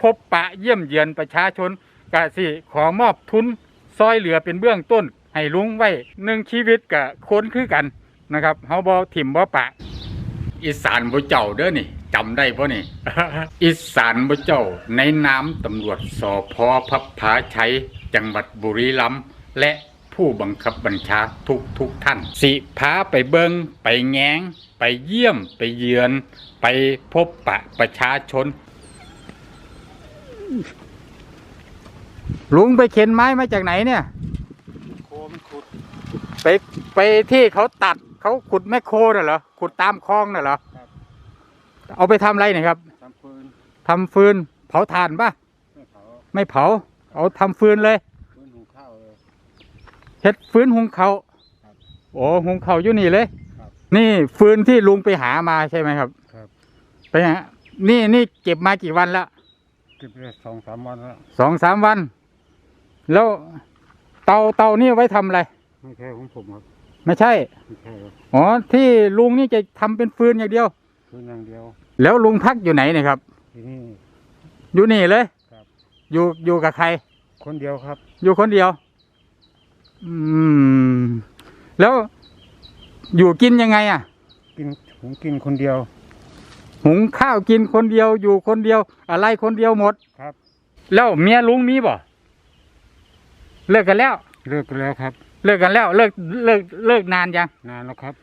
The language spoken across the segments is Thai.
พบปะเยี่ยมเยือนประชาชนกะสิขอมอบทุนซอยเหลือเป็นเบื้องต้น ให้ลุงไว้หนึ่งชีวิตกะคนคือกันนะครับเฮาบ่ถิ่มบ่ปะ อีสานบ่เจ้าเด้อนี่จำได้บ่นี่ อีสานบ่เจ้าในนามตำรวจสพพับผาชัยจังหวัดบุรีรัมย์และผู้บังคับบัญชาทุกทุกท่าน สิพาไปเบิงไปแงงไปเยี่ยมไปเยือน ไปพบปะประชาชน ลุงไปเข็นไม้มาจากไหนเนี่ย โคมันขุด ไปไปที่เขาตัดเขาขุดแมคโครน่ะเหรอขุดตามคลองน่ะเหรอครับ เอาไปทำอะไรเนี่ยครับทำฟืนทำฟืน เผาถ่านปะไม่เผาไม่เผา เอาทำฟืนเลยฟืนหุงข้าวเลย เฮ็ดฟืนหุงเขาวครับโอ้หุงเขาวอยู่นี่เลย ครับนี่ฟืนที่ลุงไปหามาใช่ไหมครับครับ ไปหานี่นี่เก็บมากี่วันแล้ว เก็บได้สองสามวันแล้วสองสามวัน แล้วเตาเตานี่ไว้ทำอะไร ไม่ใช่ของผมครับไม่ใช่ ไม่ใช่ครับอ๋อ ที่ลุงนี่จะทำเป็นฟืนอย่างเดียวฟืนอย่างเดียวแล้วลุงพักอยู่ไหนเนี่ยครับ ที่นี่ อยู่นี่เลยครับ อยู่อยู่กับใคร คนเดียวครับ อยู่คนเดียว อืม แล้วอยู่กินยังไงอะ กินหุงกินคนเดียว หุงข้าวกินคนเดียวอยู่คนเดียว อะไรคนเดียวหมดครับ แล้วเมียลุงมีบ่เลิกกันแล้ว เลิกกันแล้วครับ เลิกกันแล้ว เลิกเลิกเลิกนานยังนานแล้วครับ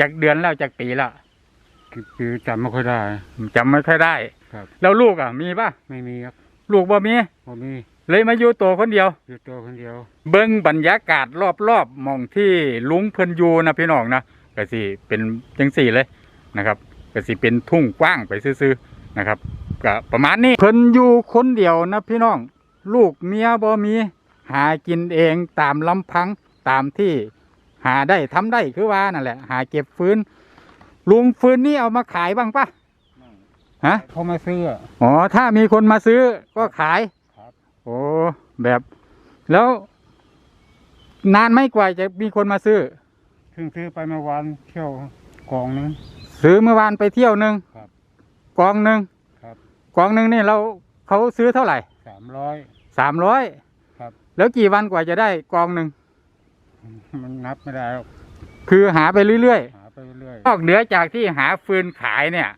จากเดือนแล้วจากปีแล้วกี่ปีจำไม่ค่อยได้ จำไม่ค่อยได้ ครับ แล้วลูกอะ มีป่ะไม่มีครับลูกบ่มีผมมีเลยมาอยู่ตัวคนเดียว อยู่ตัวคนเดียว เบิ้งบรรยากาศรอบๆหมองที่ลุงเพิ่นอยู่นะพี่น้องนะก็สิเป็นจังสี่เลยนะครับ ก็สิเป็นทุ่งกว้างไปซื่อๆนะครับก็ประมาณนี้เพิ่นอยู่คนเดียวนะพี่น้อง ลูกเมียบ่มีหากินเองตามลำพังตามที่หาได้ทำได้คือว่านั่นแหละ หาเก็บฟืนลุงฟืนนี่เอามาขายบ้างปะฮะเขามาซื้ออะอ๋อถ้ามีคนมาซื้อก็ขายครับโอ้แบบแล้ว นานไหม่กว่าจะมีคนมาซื้อเพิ่งซื้อไปเมื่อวานเที่ยวกองนึง ซื้อเมื่อวานไปเที่ยวหนึ่งครับกองหนึ่งครับ กองหนึ่งนี่เราเขาซื้อเท่าไหร่สามร้อย สามร้อยครับ แล้วกี่วันกว่าจะได้กองหนึ่งมันนับไม่ได้หรอกคือหาไปเรื่อยหาไปเรื่อยๆนอกเหนือจากที่หาฟืนขายเนี่ย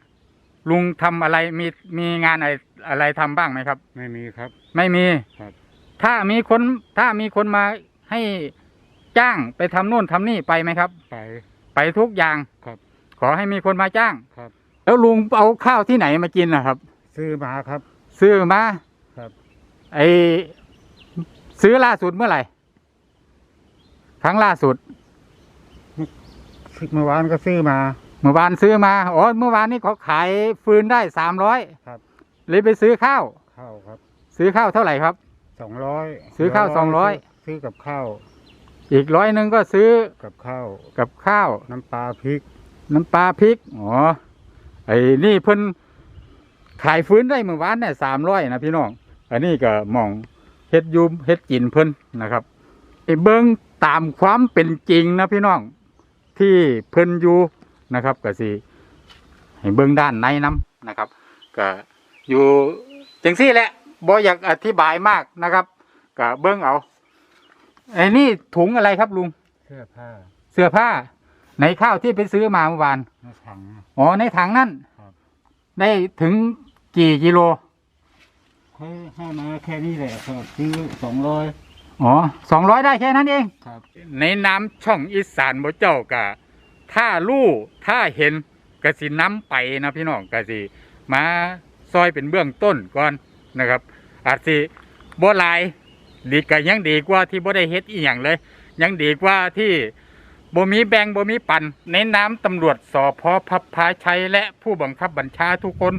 ลุงทำอะไรมีมีงานอะไรอะไรทำบ้างไหมครับๆไม่มีครับ ไม่มี ครับ ถ้ามีคนถ้ามีคนมาให้จ้างไปทำนู่นทำนี่ไปไหมครับ ไป ไปทุกอย่าง ครับ ขอให้มีคนมาจ้างครับ แล้วลุงเอาข้าวที่ไหนมากินนะครับ ซื้อมาครับ ซื้อมาครับ ไอซื้อล่าสุดเมื่อไหร่ ครั้งล่าสุดเมื่อวานก็ซื้อมา เมื่อวานซื้อมาอ๋อเมื่อวานนี้เขาขายฟืนได้สามร้อยครับ เลยไปซื้อข้าว ข้าวครับ ซื้อข้าวเท่าไหร่ครับ สองร้อยซื้อข้าว200 ซื้อกับข้าว อีกร้อยหนึ่งก็ซื้อกับข้าว กับข้าว น้ำปลาพริก น้ำปลาพริก อ๋อ ไอ้นี่เพิ่นขายฟื้นได้เมื่อวานเนี่ยสามร้อยนะพี่น้อง อันนี้ก็หมองเฮ็ดอยูมเฮ็ดกินเพิ่นนะครับไอ้เบิ้งตามความเป็นจริงนะพี่น้อง ที่เพิ่นอยู่นะครับก็สิให้เบิ้งด้านในน้ำนะครับ ก็อยู่จังซี่แหละบ่อยากอธิบายมากนะครับก็เบิ้งเอาไอ้นี่ถุงอะไรครับลุงเสื้อผ้า เสื้อผ้า ในข้าวที่ไปซื้อมาเมื่อวาน ในถัง อ๋อในถังนั่นครับ ได้ถึงกี่กิโล ให้ให้มาแค่นี้แหละครับซื้อสองร้อยอ๋อสองร้อยได้แค่นั้นเอง ครับ ในน้ำช่องอีสานบ่เจ้ากะถ้าลู่ถ้าเห็นกะสิน้ำไปนะพี่น้องกะสิมาซอยเป็นเบื้องต้นก่อนนะครับ อาจสิบ่หลายดีก็ยังดีกว่าที่บ่ได้เฮ็ดอีหยังเลย ยังดีกว่าที่ บ่มีแบ่งบ่มีปันในน้ำตำรวจสอพพับพาชัยและผู้บังคับบัญชาทุกคน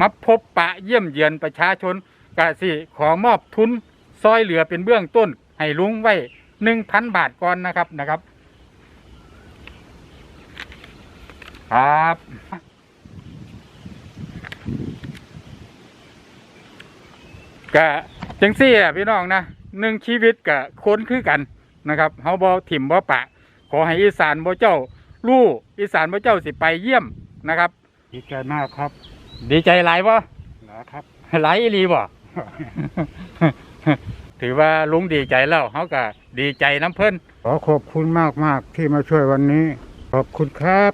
มาพบปะเยี่ยมเยือนประชาชนกะสิขอมอบทุนซอยเหลือเป็นเบื้องต้น ให้ลุงไว้หนึ่งพันบาทก่อนนะครับนะครับ ครับกะจังซี่อะพี่น้องนะหนึ่งชีวิตกะคนคือกันนะครับเฮาบ่ถิ่มบ่ปะ ขอให้อีสานบ่เจ้าลู่อีสานบ่เจ้าสิไปเยี่ยมนะครับ ดีใจมากครับดีใจหลายบ่นะครับ หลายอีหลีบ่ ถือว่าลุงดีใจแล้วเขาก็ดีใจน้ำเพิ่น ขอขอบคุณมากมากๆที่มาช่วยวันนี้ ขอบคุณครับ